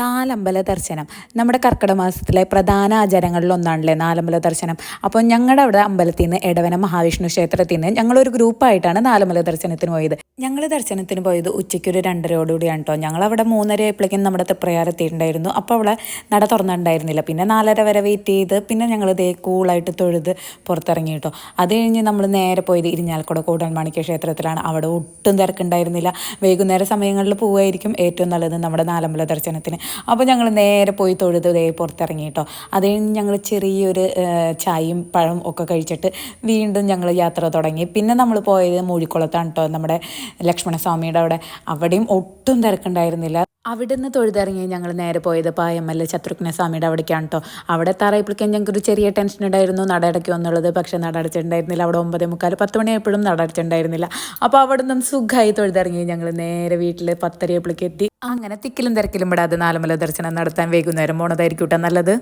നാലമ്പല ദർശനം. നമ്മുടെ കർക്കിടക മാസത്തിലെ പ്രധാന ആചാരങ്ങളിൽ ഒന്നാണല്ലേ നാലമ്പല ദർശനം. അപ്പോൾ ഞങ്ങളുടെ അവിടെ അമ്പലത്തിൽ നിന്ന് എടവന മഹാവിഷ്ണു ക്ഷേത്രത്തിൽ നിന്ന് ഞങ്ങളൊരു ഗ്രൂപ്പായിട്ടാണ് നാലമ്പല ദർശനത്തിന് പോയത്. ഞങ്ങൾ ദർശനത്തിന് പോയത് ഉച്ചയ്ക്ക് ഒരു രണ്ടരയോടുകൂടിയാണ് കേട്ടോ ഞങ്ങളവിടെ മൂന്നര ആയപ്പോഴേക്കും നമ്മുടെ തൃപ്രയാർ എത്തിയിട്ടുണ്ടായിരുന്നു. അപ്പോൾ അവിടെ നട തുറന്നിട്ടുണ്ടായിരുന്നില്ല. പിന്നെ നാലര വരെ വെയിറ്റ് ചെയ്ത് പിന്നെ ഞങ്ങൾ ഇതേ കൂളായിട്ട് തൊഴുത് പുറത്തിറങ്ങി കേട്ടോ അത് കഴിഞ്ഞ് നമ്മൾ നേരെ പോയത് ഇരിഞ്ഞാലക്കുട കൂടൽമാണിക്യ ക്ഷേത്രത്തിലാണ്. അവിടെ ഒട്ടും തിരക്കുണ്ടായിരുന്നില്ല. വൈകുന്നേര സമയങ്ങളിൽ പോവുമായിരിക്കും ഏറ്റവും നല്ലത് നമ്മുടെ നാലമ്പല ദർശനത്തിന്. അപ്പോൾ ഞങ്ങൾ നേരെ പോയി തൊഴുത് ദേ പുറത്തിറങ്ങി കേട്ടോ. അത് കഴിഞ്ഞ് ഞങ്ങൾ ചെറിയൊരു ചായയും പഴം ഒക്കെ കഴിച്ചിട്ട് വീണ്ടും ഞങ്ങൾ യാത്ര തുടങ്ങി. പിന്നെ നമ്മൾ പോയത് മൂഴിക്കുളത്താണ് കേട്ടോ നമ്മുടെ ലക്ഷ്മണസ്വാമിയുടെ അവിടെ. അവിടെയും ഒട്ടും തിരക്കുണ്ടായിരുന്നില്ല. അവിടുന്ന് തൊഴുതിറങ്ങി ഞങ്ങൾ നേരെ പോയത് പായമ്മല്ല ശത്രുഘ്ന സ്വാമിയുടെ അവിടേക്കാണ് കേട്ടോ അവിടെ എത്താറായപ്പോഴേക്കും ഞങ്ങൾക്ക് ഒരു ചെറിയ ടെൻഷൻ ഉണ്ടായിരുന്നു നട അടയ്ക്കും എന്നുള്ളത്. പക്ഷേ നട അടച്ചിട്ടുണ്ടായിരുന്നില്ല. അവിടെ ഒമ്പതേ മുക്കാൽ പത്ത് മണിയായപ്പോഴും നട അടച്ചിട്ടുണ്ടായിരുന്നില്ല. അപ്പോൾ അവിടെ നിന്നും സുഖമായി തൊഴുതിറങ്ങി ഞങ്ങൾ നേരെ വീട്ടിൽ പത്തരയപ്പോഴേക്ക് എത്തി. അങ്ങനെ തിക്കിലും തിരക്കിലും വിടാതെ നാലുമല ദർശനം നടത്താൻ വൈകുന്നേരം പോണതായിരിക്കും കേട്ടോ നല്ലത്.